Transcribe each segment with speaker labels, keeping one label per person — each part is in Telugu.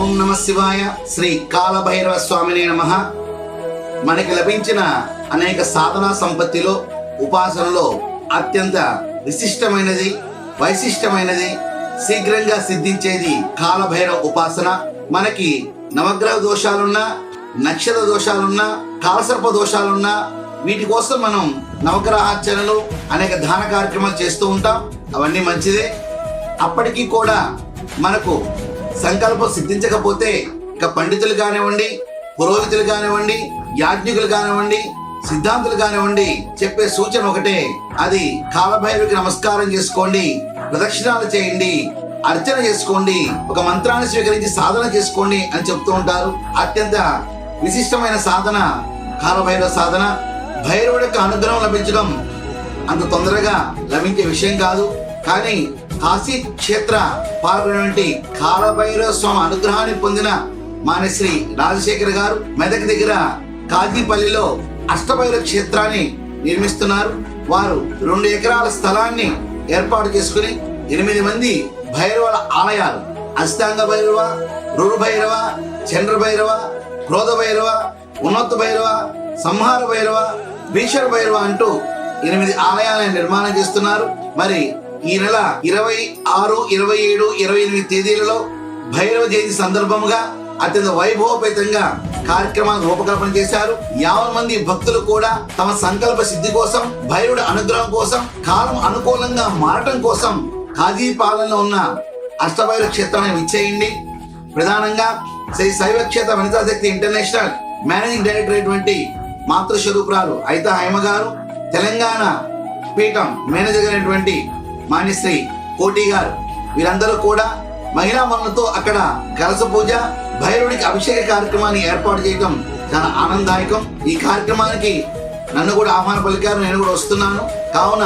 Speaker 1: శివాయ శ్రీ కాలభైరవ స్వామినే నమ. మనకి లభించిన అనేక సాధనా సంపత్తిలో ఉపాసనలో అత్యంత విశిష్టమైనది వైశిష్టమైనది శీఘ్రంగా సిద్ధించేది కాలభైరవ ఉపాసన. మనకి నవగ్రహ దోషాలున్నా నక్షత్ర దోషాలున్నా కాలసర్ప దోషాలున్నా వీటి కోసం మనం నవగ్రహార్చనలు అనేక దాన కార్యక్రమాలు చేస్తూ ఉంటాం. అవన్నీ మంచిదే. అప్పటికీ కూడా మనకు సంకల్పం సిద్ధించకపోతే ఇక పండితులు కానివ్వండి పురోహితులు కానివ్వండి యాజ్ఞికులు కానివ్వండి సిద్ధాంతులు కానివ్వండి చెప్పే సూచన ఒకటే. అది కాలభైరుకి నమస్కారం చేసుకోండి ప్రదక్షిణాలు చేయండి అర్చన చేసుకోండి ఒక మంత్రాన్ని స్వీకరించి సాధన చేసుకోండి అని చెప్తూ ఉంటారు. అత్యంత విశిష్టమైన సాధన కాలభైరవ సాధన. భైరవుడి యొక్క అనుగ్రహం లభించడం అంత తొందరగా లభించే విషయం కాదు. కానీ కాశీ క్షేత్ర పాల్గొనటువంటి కాలభైరవ స్వామి అనుగ్రహాన్ని పొందిన మానశ్రీ రాజశేఖర్ గారు మెదక్ దగ్గర కాజీపల్లిలో అష్టభైరవ క్షేత్రాన్ని నిర్మిస్తున్నారు. వారు రెండు ఎకరాల స్థలాన్ని ఏర్పాటు చేసుకుని ఎనిమిది మంది భైరవుల ఆలయాలు అష్టాంగ భైరవ రురు భైరవ చంద్ర భైరవ క్రోధ భైరవ ఉన్నత భైరవ సంహార భైరవ భీషణ భైరవ అంటూ ఎనిమిది ఆలయాలను నిర్మాణం చేస్తున్నారు. మరి ఈ నెల ఇరవై ఆరు ఇరవై ఏడు ఇరవై ఎనిమిది తేదీలలో భైరవ జయంతి సందర్భంగా అత్యంత వైభవపేతంగా కార్యక్రమాలను రూపకల్పన చేశారు. యావన్ మంది భక్తులు కూడా తమ సంకల్ప సిద్ధి కోసం భైరుడి అనుగ్రహం కోసం కాలం అనుకూలంగా మారటం కోసం కాజీపాలెంలో ఉన్న అష్టభైర క్షేత్రాన్ని విచ్చేయండి. ప్రధానంగా Sri Saiva Kshetra Vanitha Shakti international managing director అయినటువంటి మాతృస్వరూపురాలు అయితే హైమ గారు తెలంగాణ పీఠం మేనేజర్ అయినటువంటి మాణిశ్రీ కోటి గారు వీరందరూ కూడా మహిళా మనులతో అక్కడ కలస పూజ భైరవుడికి అభిషేక కార్యక్రమాన్ని ఏర్పాటు చేయడం చాలా ఆనందదాయకం. ఈ కార్యక్రమానికి నన్ను కూడా ఆహ్వాన పలికారు నేను కూడా వస్తున్నాను. కావున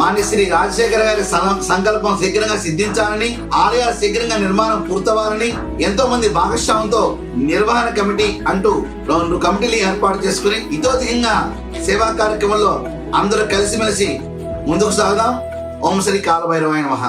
Speaker 1: మాన్యశ్రీ రాజశేఖర గారి సంకల్పం శీఘ్రంగా సిద్ధించాలని ఆలయాలు శీఘ్రంగా నిర్మాణం పూర్తవాలని ఎంతో మంది భాగస్వామ్యంతో నిర్వహణ కమిటీ అంటూ రెండు కమిటీలు ఏర్పాటు చేసుకుని ఇతోధికంగా సేవా కార్యక్రమంలో అందరూ కలిసిమెలిసి ముందుకు సాగుదాం. ఓం శ్రీ కాలభైరవాయ నమః.